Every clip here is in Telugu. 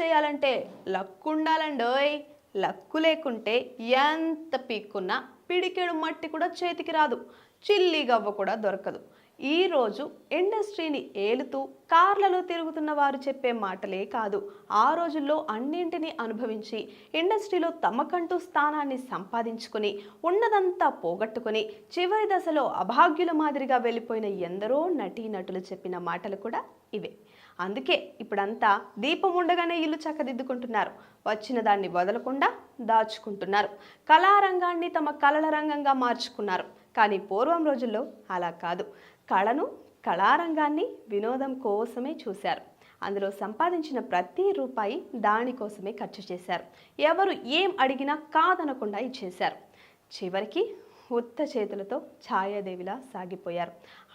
చేయాలంటే లక్కు ఉండాలండోయ్ లక్కు లేకుంటే ఎంత పీక్కున్నా పిడికెడు మట్టి కూడా చేతికి రాదు. చిల్లి గవ్వ కూడా దొరకదు. ఈరోజు ఇండస్ట్రీని ఏలుతూ కార్లలో తిరుగుతున్న వారు చెప్పే మాటలే కాదు. ఆ రోజుల్లో అన్నింటినీ అనుభవించి ఇండస్ట్రీలో తమకంటూ స్థానాన్ని సంపాదించుకుని ఉన్నదంతా పోగొట్టుకుని చివరి దశలో అభాగ్యుల మాదిరిగా వెళ్ళిపోయిన ఎందరో నటీనటులు చెప్పిన మాటలు కూడా ఇవే. అందుకే ఇప్పుడంతా దీపం ఉండగానే ఇల్లు చక్కదిద్దుకుంటున్నారు. వచ్చిన దాన్ని వదలకుండా దాచుకుంటున్నారు. కళారంగాన్ని తమ కళల రంగంగా మార్చుకున్నారు. కానీ పూర్వం రోజుల్లో అలా కాదు. కళను కళారంగాన్ని వినోదం కోసమే చూశారు. అందులో సంపాదించిన ప్రతి రూపాయి దానికోసమే ఖర్చు చేశారు. ఎవరు ఏం అడిగినా కాదనకుండా ఇచ్చేశారు. చివరికి ఉత్త చేతులతో ఛాయాదేవిలా సాగిపోయారు.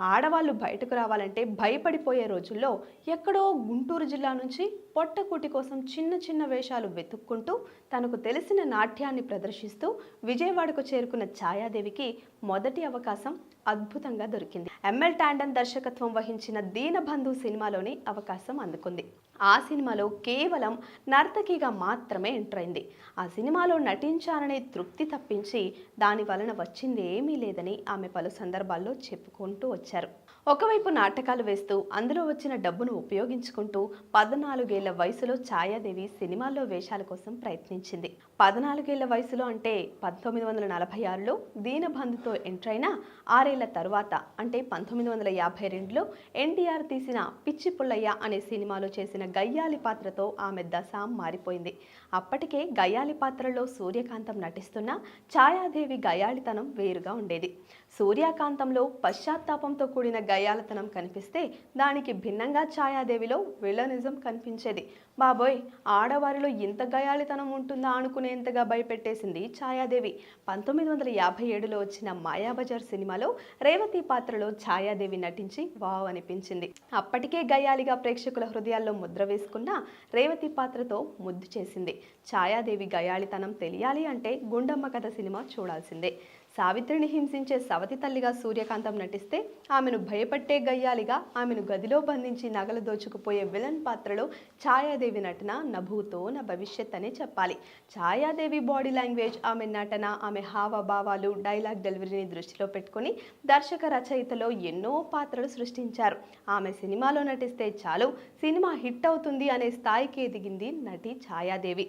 ఆడవాళ్ళు బయటకు రావాలంటే భయపడిపోయే రోజుల్లో ఎక్కడో గుంటూరు జిల్లా నుంచి పొట్టకూటి కోసం చిన్న చిన్న వేషాలు వెతుక్కుంటూ తనకు తెలిసిన నాట్యాన్ని ప్రదర్శిస్తూ విజయవాడకు చేరుకున్న ఛాయాదేవికి మొదటి అవకాశం అద్భుతంగా దొరికింది. ఎంఎల్ టాండన్ దర్శకత్వం వహించిన దీనబంధు సినిమాలోని అవకాశం అందుకుంది. ఆ సినిమాలో కేవలం నర్తకిగా మాత్రమే ఎంటర్ అయింది. ఆ సినిమాలో నటించాలనే తృప్తి తప్పించి దాని వలన వచ్చింది ఏమీ లేదని ఆమె పలు సందర్భాల్లో చెప్పుకుంటూ వచ్చారు. ఒకవైపు నాటకాలు వేస్తూ అందులో వచ్చిన డబ్బును ఉపయోగించుకుంటూ పద్నాలుగేళ్ళ వయసులో ఛాయాదేవి సినిమాల్లో వేషాల కోసం ప్రయత్నించింది. పద్నాలుగేళ్ళ వయసులో అంటే పంతొమ్మిది వందల నలభై ఆరులో దీనబంధుతో ఎంటర్ అయిన ఆరేళ్ళ తరువాత అంటే పంతొమ్మిది వందల యాభై రెండులో ఎన్టీఆర్ తీసిన పిచ్చి పుల్లయ్య అనే సినిమాలో చేసిన గయ్యాలి పాత్రతో ఆమె దశ మారిపోయింది. అప్పటికే గయ్యాలి పాత్రలో సూర్యకాంతం నటిస్తున్న ఛాయాదేవి గయాళితనం వేరుగా ఉండేది. సూర్యకాంతంలో పశ్చాత్తాపంతో కూడిన గయాలతనం కనిపిస్తే దానికి భిన్నంగా ఛాయాదేవిలో విలనిజం కనిపించేది. బాబోయ్ ఆడవారిలో ఇంత గయాళితనం ఉంటుందా అనుకునేంతగా భయపెట్టేసింది ఛాయాదేవి. పంతొమ్మిది వందల యాభై ఏడులో వచ్చిన మాయాబజార్ సినిమాలో రేవతి పాత్రలో ఛాయాదేవి నటించి వావ్ అనిపించింది. అప్పటికే గయాలిగా ప్రేక్షకుల హృదయాల్లో ముద్ర వేసుకున్న రేవతి పాత్రతో ముద్దు చేసింది. ఛాయాదేవి గయాళితనం తెలియాలి అంటే గుండమ్మ కథ సినిమా చూడాల్సిందే. సావిత్రిని హింసించే సవతి తల్లిగా సూర్యకాంతం నటిస్తే ఆమెను భయపట్టే గయ్యాలిగా ఆమెను గదిలో బంధించి నగలు దోచుకుపోయే విలన్ పాత్రలో ఛాయాదేవి నటన నభూతో నా భవిష్యత్ అనే చెప్పాలి. ఛాయాదేవి బాడీ లాంగ్వేజ్ ఆమె నటన ఆమె హావభావాలు డైలాగ్ డెలివరీని దృష్టిలో పెట్టుకొని దర్శక రచయితలో ఎన్నో పాత్రలు సృష్టించారు. ఆమె సినిమాలో నటిస్తే చాలు సినిమా హిట్ అవుతుంది అనే స్థాయికి ఎదిగింది నటి ఛాయాదేవి.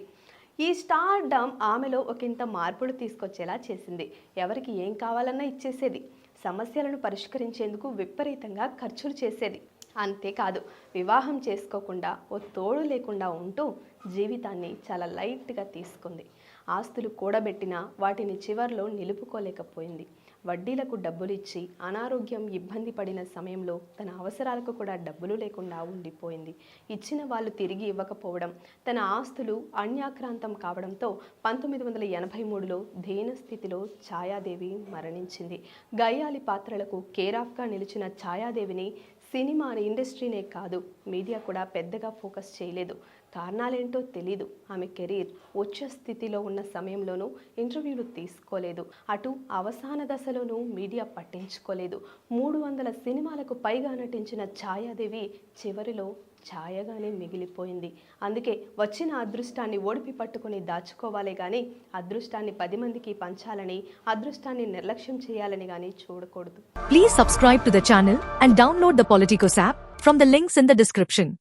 ఈ స్టార్ డమ్ ఆమెలో ఒకంత మార్పులు తీసుకొచ్చేలా చేసింది. ఎవరికి ఏం కావాలన్నా ఇచ్చేసేది. సమస్యలను పరిష్కరించేందుకు విపరీతంగా ఖర్చులు చేసేది. అంతేకాదు వివాహం చేసుకోకుండా ఓ తోడు లేకుండా ఉంటూ జీవితాన్ని చాలా లైట్గా తీసుకుంది. ఆస్తులు కూడబెట్టినా వాటిని చివర్లో నిలుపుకోలేకపోయింది. వడ్డీలకు డబ్బులు ఇచ్చి అనారోగ్యం ఇబ్బంది పడిన సమయంలో తన అవసరాలకు కూడా డబ్బులు లేకుండా ఉండిపోయింది. ఇచ్చిన వాళ్ళు తిరిగి ఇవ్వకపోవడం తన ఆస్తులు అన్యాక్రాంతం కావడంతో పంతొమ్మిది వందల ఎనభై మూడులో దీనస్థితిలో ఛాయాదేవి మరణించింది. గయ్యాలి పాత్రలకు కేరాఫ్గా నిలిచిన ఛాయాదేవిని సినిమా ఇండస్ట్రీనే కాదు మీడియా కూడా పెద్దగా ఫోకస్ చేయలేదు. కారణాలేంటో తెలీదు. ఆమె కెరీర్ వచ్చే స్థితిలో ఉన్న సమయంలోనూ ఇంటర్వ్యూలు తీసుకోలేదు. అటు అవసాన దశలోనూ మీడియా పట్టించుకోలేదు. మూడు వందల సినిమాలకు పైగా నటించిన ఛాయాదేవి చివరిలో ఛాయగానే మిగిలిపోయింది. అందుకే వచ్చిన అదృష్టాన్ని ఓడిపి పట్టుకొని దాచుకోవాలి కానీ అదృష్టాన్ని పది మందికి పంచాలని అదృష్టాన్ని నిర్లక్ష్యం చేయాలని కానీ చూడకూడదు. Please subscribe to the channel and download the Politicos app from the links in the description.